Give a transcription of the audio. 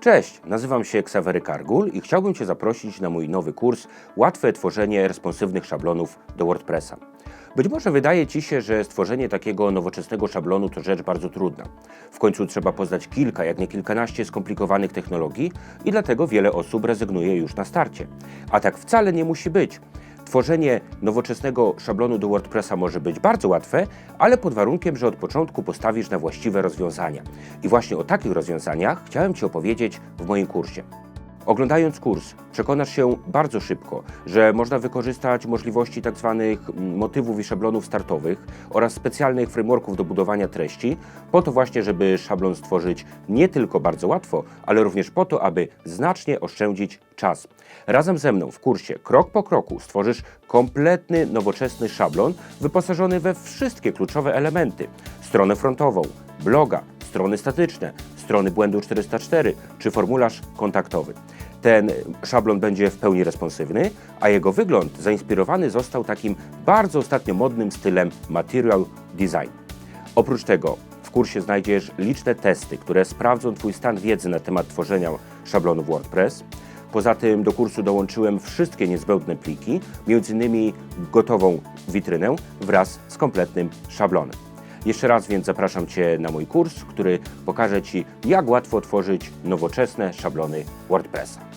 Cześć, nazywam się Ksawery Kargul i chciałbym Cię zaprosić na mój nowy kurs Łatwe tworzenie responsywnych szablonów do WordPressa. Być może wydaje Ci się, że stworzenie takiego nowoczesnego szablonu to rzecz bardzo trudna. W końcu trzeba poznać kilka, jak nie kilkanaście skomplikowanych technologii i dlatego wiele osób rezygnuje już na starcie. A tak wcale nie musi być. Tworzenie nowoczesnego szablonu do WordPressa może być bardzo łatwe, ale pod warunkiem, że od początku postawisz na właściwe rozwiązania. I właśnie o takich rozwiązaniach chciałem Ci opowiedzieć w moim kursie. Oglądając kurs, przekonasz się bardzo szybko, że można wykorzystać możliwości tzw. motywów i szablonów startowych oraz specjalnych frameworków do budowania treści, po to właśnie, żeby szablon stworzyć nie tylko bardzo łatwo, ale również po to, aby znacznie oszczędzić czas. Razem ze mną w kursie krok po kroku stworzysz kompletny, nowoczesny szablon wyposażony we wszystkie kluczowe elementy: stronę frontową, bloga, strony statyczne, strony błędu 404 czy formularz kontaktowy. Ten szablon będzie w pełni responsywny, a jego wygląd zainspirowany został takim bardzo ostatnio modnym stylem material design. Oprócz tego w kursie znajdziesz liczne testy, które sprawdzą Twój stan wiedzy na temat tworzenia szablonu WordPress. Poza tym do kursu dołączyłem wszystkie niezbędne pliki, m.in. gotową witrynę wraz z kompletnym szablonem. Jeszcze raz więc zapraszam Cię na mój kurs, który pokaże Ci, jak łatwo tworzyć nowoczesne szablony WordPressa.